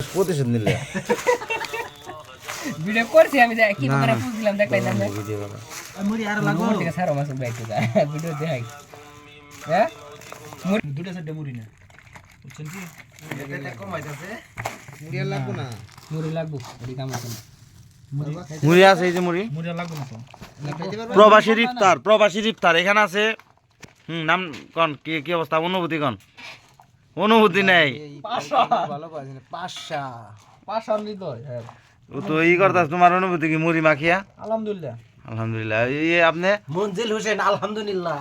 প্রতিশোধ নিলে ভিডিও করছি আমি কি করে বুঝলাম না ভিডিও মুড়ি আর লাগো মাছ ব্যাগ থেকে ভিডিও দেখাই। হ্যাঁ? দুটা সাইডে মুড়ি না। বুঝছেন কি? মুড়ি আর লাগবো না। মুড়ি লাগবো এটি কাম আছে না। মুড়ি আছে এই যে মুড়ি। মুড়ি আর লাগবে না তো। প্রবাসীর ইফতার প্রবাসীর ইফতার এখানে আছে। হুম নাম কন কি কি অবস্থা? অনুভূতি কন। অনুভূতি নেই। হ্যাঁ। ও তো ই করতাস তোমার অনুভূতি কি মুড়ি মাখিয়া? আলহামদুলিল্লাহ। আলহামদুলিল্লাহ। এই আপনি? মঞ্জিল হোসেন আলহামদুলিল্লাহ।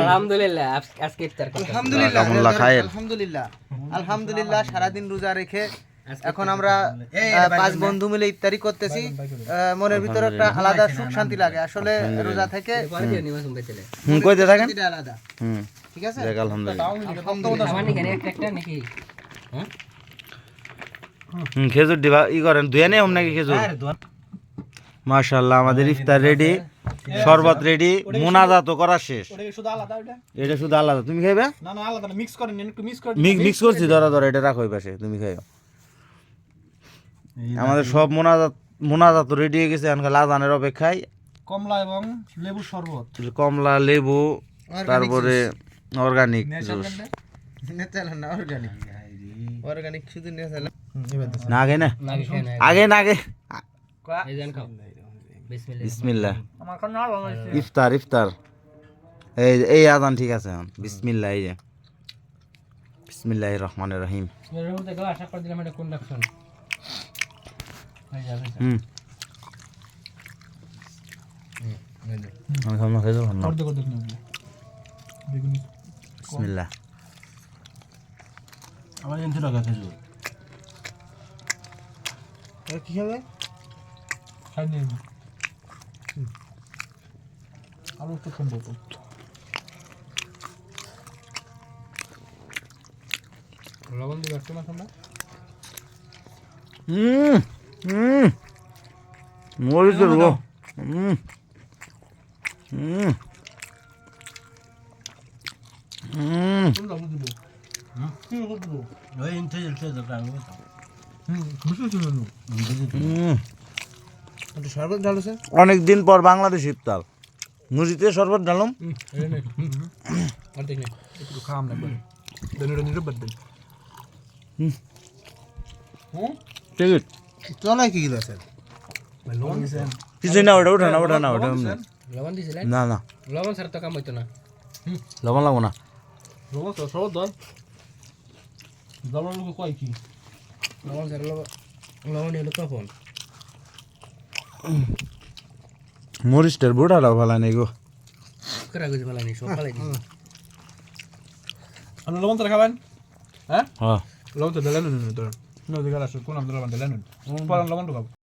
আলহামদুলিল্লাহ আজকে ইফতার আলহামদুলিল্লাহ আলহামদুলিল্লাহ। আলহামদুলিল্লাহ সারাদিন রোজা রেখে এখন আমরা পাঁচ বন্ধু মিলে ইফতারি করতেছি মনের ভিতরে একটা আলাদা সুখ শান্তি লাগে। আসলে রোজা থেকে কইতে থাকেন? আলাদা। ঠিক আছে? আলহামদুলিল্লাহ। আমার নাকি একটা একটা নাকি হ্যাঁ? হুম খেজুর দিবা ই করেন ধুয়ে নেই নাকি খেজুর? মাশাআল্লাহ আমাদের ইফতার রেডি শরবত রেডি মোনাজাত করা শেষ। ওটা কি শুধু আলাদা ওটা? এটা শুধু আলাদা তুমি খাইবে? না না আলাদা মিক্স করেন একটু মিক্স করে মিক্স করছি ধরা ধরা এটা রাখো ওই পাশে তুমি খাইও। আমাদের সব মোনাজাত মোনাজাত রেডি হয়ে গেছে এখানকার লাজানের অপেক্ষায়। কমলা এবং লেবু শরবত। কমলা লেবু তারপরে অর্গানিক জুস না? অর্গানিক অর্গানিক শুধু না আগে না। আগে আগে ইফতার ইফতার। এই এই আজান ঠিক আছে এখন। বিসমিল্লাহ এই যে। বিসমিল্লাহ রহমান রহিম। আশা করে দিলাম এটা কোন ডাকশন হুম। আমি খাব না খেয়ে যাব না। বিসমিল্লাহ। আমার এনতে লাগা খেজুর কি খাই নিয়ে বলতো লবণ দিবা একটু না হুম। মরিচের গো হুম হুম হুম তোমরা বুঝলো হুম হুম অনেক দিন পর বাংলাদেশ ইফতার মুড়িতে শরবত ঠিক আছে। চলে কি দিছেন কিছু না ওটা ওঠা না ওঠা না ওটা। লবণ দিছিলেন না না লবণ ছাড়া তো কাম হইতো না লবণ লাগবো না লবণ তো সব দল লবণ লোক কয় কি লবণ ছাড়া লবণ লবণ হলো কখন মরিচটার বুড়াটাও ভালো নেই গো করা গেছে ভালো নেই সকালে দিছি আপনি লবণ তো খাবেন হ্যাঁ হ্যাঁ লবণ তো দিলেন না তোর নদী গেল কোন আমাদের লবণ দিলেন লবণ তো খাব